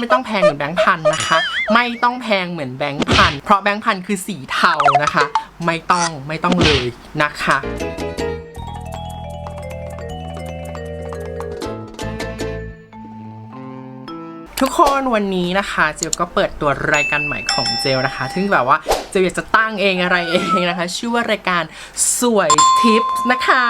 ไม่ต้องแพงเหมือนแบงค์พันนะคะ ไม่ต้องแพงเหมือนแบงค์พัน เพราะแบงค์พันคือสีเทานะคะ ไม่ต้องไม่ต้องเลยนะคะ ทุกคนวันนี้นะคะเจลก็เปิดตัวรายการใหม่ของเจลนะคะซึ่งแบบว่าเจลอยากจะตั้งเองอะไรเองนะคะ ชื่อว่ารายการสวยทิปนะคะ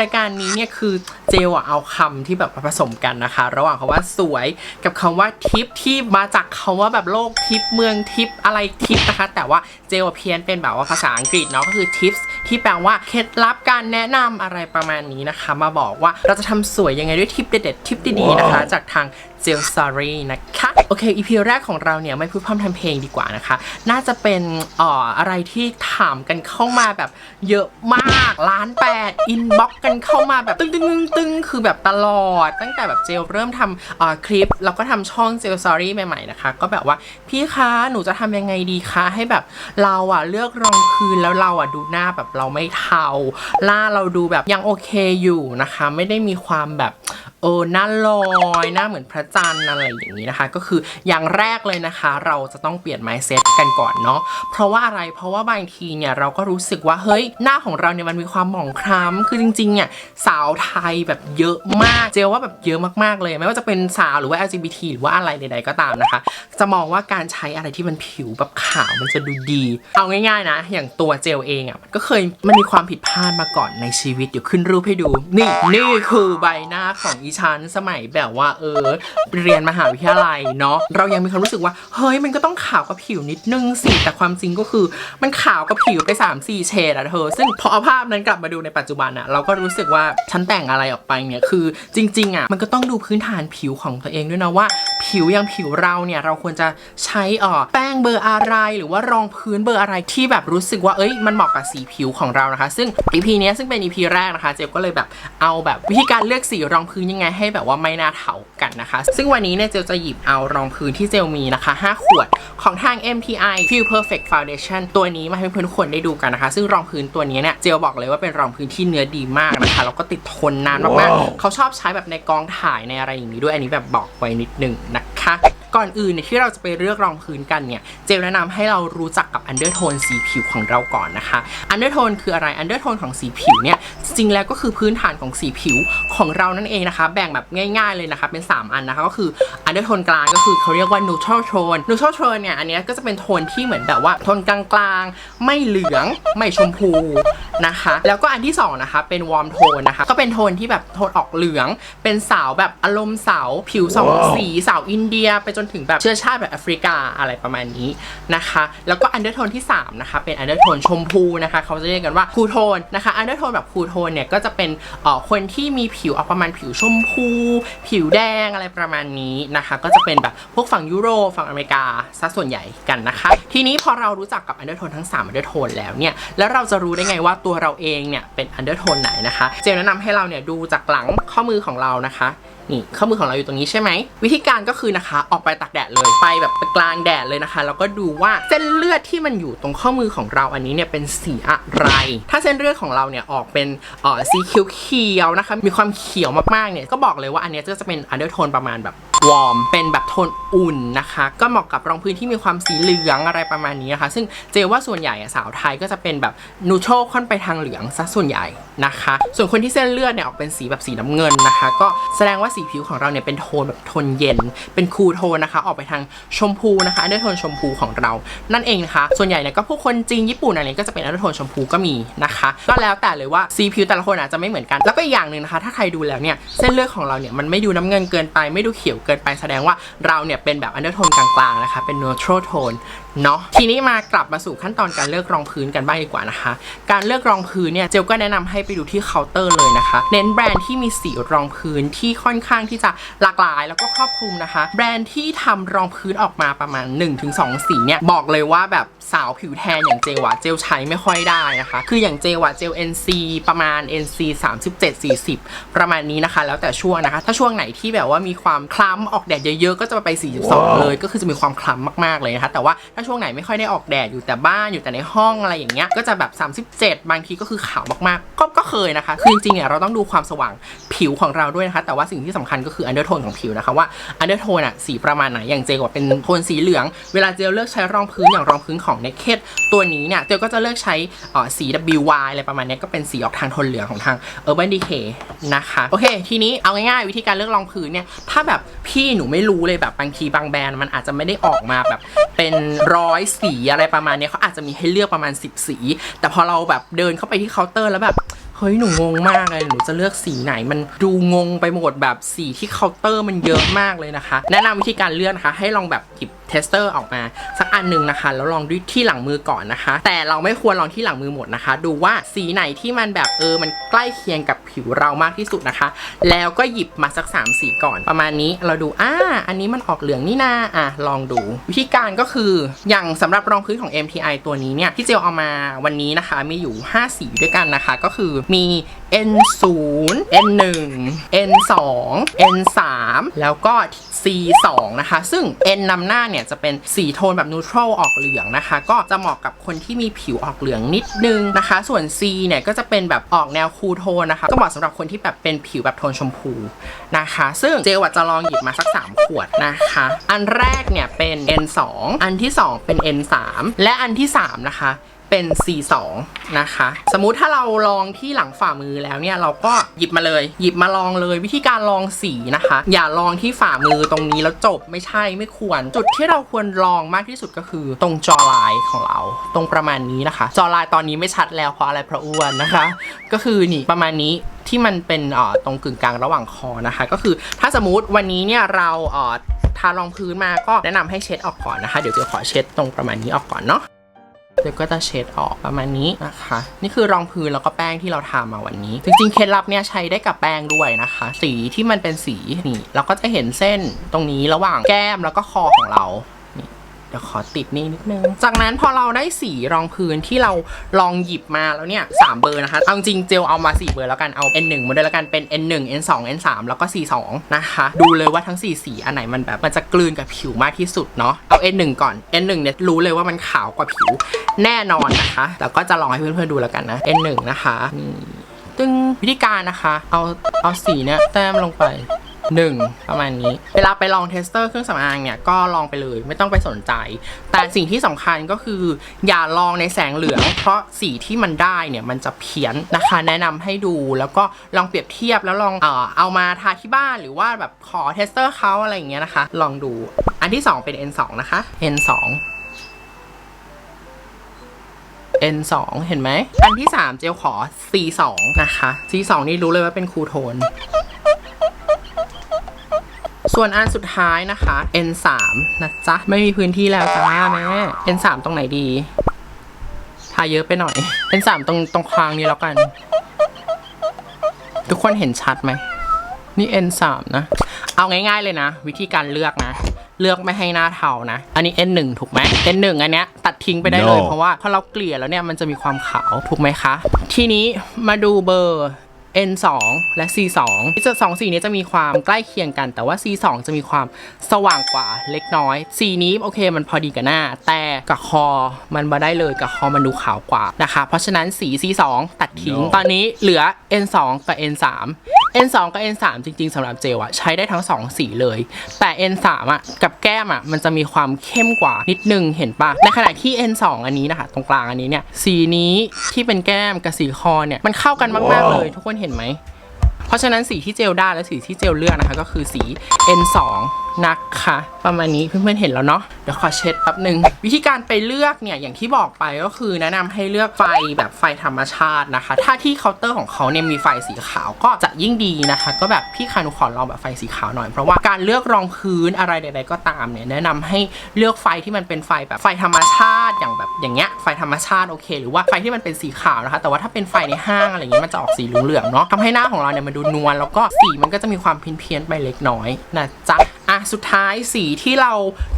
รายการนี้เนี่ยคือเจลเอาคำที่แบบผสมกันนะคะ ระหว่างคำว่าสวยกับคำว่าทิปที่มาจากคำว่าแบบโลกทิปเมืองทิปอะไรทิปนะคะ แต่ว่าเจลเพี้ยนเป็นแบบว่าภาษาอังกฤษเนาะก็คือ tips ที่แปลว่าเคล็ดลับการแนะนำอะไรประมาณนี้นะคะ มาบอกว่าเราจะทำสวยยังไงด้วยทิปเด็ดๆทิปดีๆนะคะ จากทางเจลซารีนะคะ โอเค อีพีแรกของเราเนี่ย ไม่พูดพร่ำทำเพลงดีกว่านะคะ น่าจะเป็นอ่ออะไรที่ถามกันเข้ามาแบบเยอะมากล้านแปดอินบ็อกกันเข้ามาแบบตึ้งตึ้งตึ้งตึ้งคือแบบตลอด ตั้งแต่แบบเจลเริ่มทำอ่อคลิปแล้วก็ทำช่องเจลซารีใหม่ๆนะคะ ก็แบบว่าพี่คะหนูจะทำยังไงดีคะให้แบบเราอะเลือกรองพื้นแล้วเราอะดูหน้าแบบเราไม่เทาหน้าเราดูแบบยังโอเคอยู่นะคะ ไม่ได้มีความแบบเออหน้าลอยหน้าเหมือนพระจันทร์อะไรอย่างนี้นะคะ ก็คืออย่างแรกเลยนะคะ เราจะต้องเปลี่ยน mindset กันก่อนเนาะเพราะว่าอะไรเพราะว่าบางทีเนี่ยเราก็รู้สึกว่าเฮ้ยหน้าของเราเนี่ยมันมีความหมองคล้ำคือจริงๆเนี่ยสาวไทยแบบเยอะมากเจลว่าแบบเยอะมากๆเลย ไม่ว่าจะเป็นสาวหรือว่า LGBT หรือว่าอะไรใดๆก็ตามนะคะ จะมองว่าการใช้อะไรที่มันผิวแบบขาวมันจะดูดี เอาง่ายๆนะ อย่างตัวเจลเองอะ่ะก็เคยมันมีความผิดพลาดมาก่อนในชีวิตเดี๋ยวขึ้นรูปให้ดู นี่นี่คือใบหน้าของอีชันสมัยแบบว่า เออ เรียนมหาวิทยาลัยเนาะเรายังมีความรู้สึกว่า เฮ้ยมันก็ต้องขาวกับผิวนิดนึงสิแต่ความจริงก็คือ มันขาวกับผิวไป 3 4 เฉดอะเธอ ซึ่งพอเอาภาพนั้นกลับมาดูในปัจจุบันอะเราก็รู้สึกว่าฉันแต่งอะไรออกไปเนี่ยคือจริง ๆอะมันก็ต้องดูพื้นฐานผิวของตัวเองด้วยนะว่า ผิวอย่างผิวเราเนี่ยเราควรจะใช้อ่อแป้งเบอร์อะไร หรือว่ารองพื้นเบอร์อะไรที่แบบรู้สึกว่าเอ้ยมันเหมาะกับสีผิวของเรานะคะ ซึ่ง EP เนี้ยซึ่งเป็น EP แรกนะคะ เจลก็เลยแบบเอาแบบวิธีการเลือกสีรองพื้นยังไงให้แบบว่าไม่น่าเถากันนะคะ ซึ่งวันนี้เนี่ยเจลจะหยิบเอารองพื้นที่เจลมีนะคะ 5 ขวดของทาง MTI Feel Perfect Foundation ตัวนี้มาให้เพื่อนๆทุกคนได้ดูกันนะคะ ซึ่งรองพื้นตัวนี้เนี่ยเจลบอกเลยว่าเป็นรองพื้นที่เนื้อดีมากนะคะแล้วก็ติดทนนานมากๆเขาชอบใช้แบบในกองถ่ายในอะไรอย่างนี้ด้วยอันนี้แบบบอกไว้นิดนึงนะคะ ก่อนอื่นเนี่ยที่เราจะไปเลือกรองพื้นกันเนี่ย เจลแนะนำให้เรารู้จักกับอันเดอร์โทนสีผิวของเราก่อนนะคะ อันเดอร์โทนคืออะไร อันเดอร์โทนของสีผิวเนี่ย จริงๆแล้วก็คือพื้นฐานของสีผิวของเรานั่นเองนะคะ แบ่งแบบง่าย ๆเลยนะคะ เป็น 3 อันนะคะ ก็คืออันเดอร์โทนกลางก็คือเขาเรียกว่า neutral tone neutral tone เนี่ย อันเนี้ยก็จะเป็นโทนที่เหมือนแบบว่าโทนกลางๆ ไม่เหลือง ไม่ชมพูนะคะ แล้วก็อันที่สองนะคะ เป็น warm tone นะคะ ก็เป็นโทนที่แบบโทนออกเหลือง เป็นสาวแบบอารมณ์สาวผิวสองสีสาวอินเดียไปจจนถึงแบบเชื้อชาติแบบแอฟริกาอะไรประมาณนี้นะคะ แล้วก็อันเดอร์โทนที่ 3 นะคะ เป็นอันเดอร์โทนชมพูนะคะ เขาจะเรียกกันว่าคูโทนนะคะอันเดอร์โทนแบบคูโทนเนี่ย ก็จะเป็นเอ่อคนที่มีผิวออกประมาณผิวชมพู ผิวแดงอะไรประมาณนี้นะคะ ก็จะเป็นแบบพวกฝั่งยุโรปฝั่งอเมริกาซะส่วนใหญ่กันนะคะ ทีนี้พอเรารู้จักกับอันเดอร์โทนทั้ง3อันเดอร์โทนแล้วเนี่ยแล้วเราจะรู้ได้ไงว่าตัวเราเองเนี่ยเป็นอันเดอร์โทนไหนนะคะเจลแนะนำให้เราเนี่ยดูจากหลังข้อมือของเรานะคะนี่ข้อมือของเราอยู่ตรงนี้ใช่ไหมวิธีการก็คือนะคะออกไปไปตากแดดเลยไปแบบไปกลางแดดเลยนะคะ แล้วก็ดูว่าเส้นเลือดที่มันอยู่ตรงข้อมือของเราอันนี้เนี่ยเป็นสีอะไร ถ้าเส้นเลือดของเราเนี่ยออกเป็นเอ่อสีเขียวๆนะคะ มีความเขียวมากๆเนี่ยก็บอกเลยว่าอันนี้ยจะเป็นอันเดอร์โทนประมาณแบบวอร์มเป็นแบบโทนอุ่นนะคะ ก็เหมาะกับรองพื้นที่มีความสีเหลืองอะไรประมาณนี้นะคะ ซึ่งเจว่าส่วนใหญ่สาวไทยก็จะเป็นแบบนูโทรค่อนไปทางเหลืองซะส่วนใหญ่นะคะ ส่วนคนที่เส้นเลือดเนี่ยออกเป็นสีแบบสีน้ำเงินนะคะ ก็แสดงว่าสีผิวของเราเนี่ยเป็นโทนแบบโทนเย็น เป็นคูลโทนนะคะ ออกไปทางชมพูนะคะอันเดอร์โทนชมพูของเรานั่นเองนะคะ ส่วนใหญ่เนี่ยก็พวกคนจีนญี่ปุ่นอะไรก็จะเป็นอันเดอร์โทนชมพูก็มีนะคะ ก็แล้วแต่เลยว่าสีผิวแต่ละคนอาจจะไม่เหมือนกัน แล้วก็อีกอย่างหนึ่งนะคะ ถ้าใครดูแล้วเนี่ยเส้นเลือดของเราเนี่ยมันไม่ดูน้ำเงินเกินไปไม่ดูเขียวเกินไปแสดงว่าเราเนี่ยเป็นแบบอันเดอร์โทนกลางๆนะคะเป็น neutral tone เนาะทีนี้มากลับมาสู่ขั้นตอนการเลือกรองพื้นกันบ้างดีกว่านะคะ การเลือกรองพื้นเนี่ยเจลก็แนะนำให้ไปดูที่เคาน์เตอร์เลยนะคะ เน้นแบรนด์ที่มีสีรองพื้นที่ค่อนข้างที่จะหลากหลายแล้วก็ครอบคลุมนะคะ แบรนด์ที่ทำรองพื้นออกมาประมาณ 1-2 สีเนี่ยบอกเลยว่าแบบสาวผิวแทนอย่างเจลอะเจลใช้ไม่ค่อยได้นะคะ คืออย่างเจลอะเจล NC ประมาณ NC 37 40 ประมาณนี้นะคะ แล้วแต่ช่วงนะคะ ถ้าช่วงไหนที่แบบว่ามีความคล้ำออกแดดเยอะๆก็จะไป 42 เลย ก็คือจะมีความคล้ำมากๆเลยนะคะแต่ว่าถ้าช่วงไหนไม่ค่อยได้ออกแดดอยู่แต่บ้านอยู่แต่ในห้องอะไรอย่างเงี้ยก็จะแบบ 37 บางทีก็คือขาวมากๆ ก็ก็เคยนะคะ คือจริงๆเนี่ยเราต้องดูความสว่างผิวของเราด้วยนะคะ แต่ว่าสิ่งที่สำคัญก็คืออันเดอร์โทนของผิวนะคะว่าอันเดอร์โทนอะสีประมาณไหนอย่างเจลว่าเป็นโทนสีเหลือง เวลาเจลเลือกใช้รองพื้นอย่างรองพื้นของ Naked ตัวนี้เนี่ยเจก็จะเลือกใช้อ่อสี WY อะไรประมาณเนี้ยก็เป็นสีออกทางโทนเหลืองของทาง Urban Decay นะคะโอเค ทีนี้เอาง่ายๆวิธีการเลือกรองพื้นเนี่ยถ้าแบบพี่หนูไม่รู้เลยแบบบางทีบางแบรนด์มันอาจจะไม่ได้ออกมาแบบเป็นร้อยสีอะไรประมาณนี้เขาอาจจะมีให้เลือกประมาณ 10 สี แต่พอเราแบบเดินเข้าไปที่เคาน์เตอร์แล้วแบบเฮ้ยหนูงงมากเลยหนูจะเลือกสีไหนมันดูงงไปหมดแบบสีที่เคาน์เตอร์มันเยอะมากเลยนะคะ แนะนำวิธีการเลือกนะคะ ให้ลองแบบหยิบ เทสเตอร์ออกมาสักอันหนึ่งนะคะ แล้วลองด้วยที่หลังมือก่อนนะคะ แต่เราไม่ควรลองที่หลังมือหมดนะคะ ดูว่าสีไหนที่มันแบบเออมันใกล้เคียงกับผิวเรามากที่สุดนะคะ แล้วก็หยิบมาสัก 3 สีก่อน ประมาณนี้เราดูอ่าอันนี้มันออกเหลืองนี่นาอะลองดู วิธีการก็คืออย่างสำหรับรองพื้นของ MTI ตัวนี้เนี่ยที่เจลเอามาวันนี้นะคะ มีอยู่ 5 สีด้วยกันนะคะ ก็คือมี N0 N1 N2 N3 แล้วก็ C2 นะคะ ซึ่ง N นำหน้าเนี่ยจะเป็นสีโทนแบบนูทรัลออกเหลืองนะคะ ก็จะเหมาะกับคนที่มีผิวออกเหลืองนิดนึงนะคะ ส่วน C เนี่ยก็จะเป็นแบบออกแนวคูลโทนนะคะ ก็เหมาะสำหรับคนที่แบบเป็นผิวแบบโทนชมพูนะคะ ซึ่งเจลจะลองหยิบมาสัก 3 ขวดนะคะ อันแรกเนี่ยเป็น N2 อันที่ 2 เป็น N3 และอันที่ 3 นะคะ เป็น C2 นะคะ สมมุติถ้าเราลองที่หลังฝ่ามือแล้วเนี่ยเราก็หยิบมาเลย หยิบมาลองเลยวิธีการลองสีนะคะ อย่าลองที่ฝ่ามือตรงนี้แล้วจบไม่ใช่ไม่ควร จุดที่เราควรลองมากที่สุดก็คือ ตรงจอลายของเรา ตรงประมาณนี้นะคะ จอลายตอนนี้ไม่ชัดแล้วเพราะอะไรเพราะอ้วนนะคะ ก็คือนี่ประมาณนี้ที่มันเป็นอ่อตรงกึ่งกลางระหว่างคอนะคะ ก็คือถ้าสมมุติวันนี้เนี่ยเราอ่อทารองพื้นมาก็แนะนำให้เช็ดออกก่อนนะคะ เดี๋ยวจะขอเช็ดตรงประมาณนี้ออกก่อนเนาะ เดี๋ยวก็จะเช็ดออกประมาณนี้นะคะ นี่คือรองพื้นแล้วก็แป้งที่เราทามาวันนี้ จริงๆ เคล็ดลับเนี่ยใช้ได้กับแป้งด้วยนะคะ สีที่มันเป็นสีนี่เราก็จะเห็นเส้นตรงนี้ระหว่างแก้มแล้วก็คอของเรา เดี๋ยวขอติดนี่นิดนึง จากนั้นพอเราได้สีรองพื้นที่เราลองหยิบมาแล้วเนี่ยสามเบอร์นะคะเอาจริงเจลเอามาสี่เบอร์แล้วกันเอา N1 มาด้วยแล้วกันเป็น N1 N2 N3 แล้วก็ C2 นะคะ ดูเลยว่าทั้ง 4 สีอันไหนมันแบบมันจะกลืนกับผิวมากที่สุดเนาะเอา N1 ก่อน N1 เนี่ยรู้เลยว่ามันขาวกว่าผิวแน่นอนนะคะ แล้วก็จะลองให้เพื่อนๆดูแล้วกันนะ N1 นะคะนี่ตึงวิธีการนะคะ เอาเอาสีเนี่ยแต้มลงไป หนึ่งประมาณนี้ เวลาไปลองเทสเตอร์เครื่องสำอางเนี่ย ก็ลองไปเลยไม่ต้องไปสนใจ แต่สิ่งที่สำคัญก็คือ อย่าลองในแสงเหลือง เพราะสีที่มันได้เนี่ย มันจะเพี้ยนนะคะ แนะนำให้ดูแล้วก็ลองเปรียบเทียบแล้วลองเอ่อเอามาทาที่บ้านหรือว่าแบบขอเทสเตอร์เขาอะไรอย่างเงี้ยนะคะ ลองดู อันที่ 2 เป็น N2 นะคะ N2 N2 เห็นไหม อันที่ 3 เจลขอ C2 นะคะ C2 นี่รู้เลยว่าเป็นคูโทน ส่วนอันสุดท้ายนะคะ N3 นะจ๊ะ ไม่มีพื้นที่แล้วจ้าแม่ N3 ตรงไหนดีทาเยอะไปหน่อย N3 ตรงตรงคางนี้แล้วกัน ทุกคนเห็นชัดไหม นี่ N3 นะ เอาง่ายๆเลยนะ วิธีการเลือกนะ เลือกไม่ให้หน้าเทานะ อันนี้ N1 ถูกไหม N1 อันเนี้ยตัดทิ้งไปได้เลย No เพราะว่าพอเราเกลี่ยแล้วเนี่ยมันจะมีความขาวถูกไหมคะ ทีนี้มาดูเบอร์ N2 และ C2 ที่จะสองสีนี้จะมีความใกล้เคียงกัน แต่ว่า C2 จะมีความสว่างกว่าเล็กน้อย สีนี้โอเคมันพอดีกับหน้า แต่กับคอมันมาได้เลยกับคอมันดูขาวกว่านะคะ เพราะฉะนั้นสี C2 ตัดทิ้ง No ตอนนี้เหลือ N2 กับ N3 N2 กับ N3 จริงๆสำหรับเจลอะใช้ได้ทั้ง 2 สีเลย แต่ N3 อะกับแก้มอะมันจะมีความเข้มกว่านิดนึงเห็นปะในขณะที่ N2 อันนี้นะคะ ตรงกลางอันนี้เนี่ยสีนี้ที่เป็นแก้มกับสีคอเนี่ยมันเข้ากันมากๆเลย ทุกคนเห็นไหม เพราะฉะนั้นสีที่เจลได้และสีที่เจลเลือกนะคะ ก็คือสี N2 นะคะ ประมาณนี้เพื่อนๆเห็นแล้วเนาะเดี๋ยวขอเช็ดแป๊บหนึ่งวิธีการไปเลือกเนี่ย อย่างที่บอกไปก็คือแนะนำให้เลือกไฟแบบไฟธรรมชาตินะคะ ถ้าที่เคาน์เตอร์ของเขาเนี่ยมีไฟสีขาวก็จะยิ่งดีนะคะ ก็แบบพี่คานุขอลองแบบไฟสีขาวหน่อยเพราะว่าการเลือกรองพื้นอะไรใดๆก็ตามเนี่ยแนะนำให้เลือกไฟที่มันเป็นไฟแบบไฟธรรมชาติอย่างแบบอย่างเงี้ยไฟธรรมชาติโอเค หรือว่าไฟที่มันเป็นสีขาวนะคะ แต่ว่าถ้าเป็นไฟในห้างอะไรเงี้ยมันจะออกสีเหลืองๆเนาะทำให้หน้าของเราเนี่ยมันดูนวลแล้วก็สีมันก็จะมีความเพี้ยนๆไปเล็กน้อยนะจ๊ะ อะสุดท้ายสีที่เรา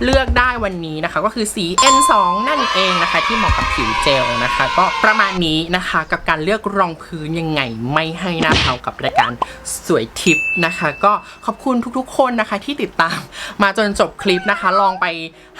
เลือกได้วันนี้นะคะ ก็คือสี N2 นั่นเองนะคะ ที่เหมาะกับผิวเจลนะคะ ก็ประมาณนี้นะคะกับการเลือกรองพื้นยังไงไม่ให้หน้าเทากับรายการสวยทิปนะคะ ก็ขอบคุณทุกๆ คนนะคะที่ติดตามมาจนจบคลิปนะคะ ลองไป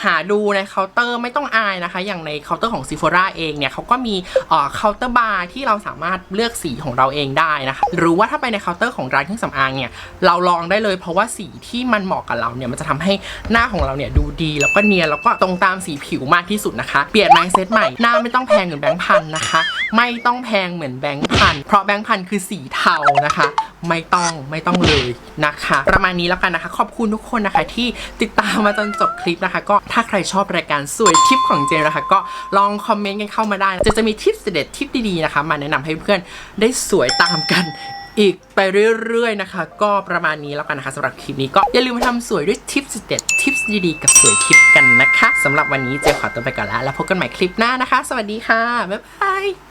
หาดูในเคาน์เตอร์ไม่ต้องอายนะคะ อย่างในเคาน์เตอร์ของ s ี p h o r a เองเนี่ยเขาก็มีเอ่อเคาน์เตอร์บาร์ที่เราสามารถเลือกสีของเราเองได้นะคะ หรือว่าถ้าไปในเคาน์เตอร์ของร้านเครื่องสำอางเนี่ยเราลองได้เลยเพราะว่าสีที่มันเหมาะกับเราเนี่ยมันจะทำให้หน้าของเราเนี่ยดูดีแล้วก็เนียนแล้วก็ตรงตามสีผิวมากที่สุดนะคะ เปลี่ยน mindset ใหม่หน้าไม่ต้องแพงเหมือนแบงค์พันนะคะ ไม่ต้องแพงเหมือนแบงค์พันเพราะแบงค์พันคือสีเทานะคะไม่ต้องไม่ต้องเลยนะคะ ประมาณนี้แล้วกันนะคะ ขอบคุณทุกคนนะคะ ที่ติดตามมาจนจบคลิปนะคะ ก็ถ้าใครชอบรายการสวยทิปของเจนนะคะ ก็ลองคอมเมนต์กันเข้ามาได้จะจะมีทิปเด็ดทิปดีๆนะคะ มาแนะนำให้เพื่อนได้สวยตามกัน อีกไปเรื่อยๆนะคะ ก็ประมาณนี้แล้วกันนะคะสำหรับคลิปนี้ก็อย่าลืมมาทำสวยด้วยทิปสเด็ดทิปดีๆกับสวยทิปกันนะคะสำหรับวันนี้เจ๊ขอตัวไปก่อนแล้วแล้วพบกันใหม่คลิปหน้านะคะ สวัสดีค่ะบ๊ายบาย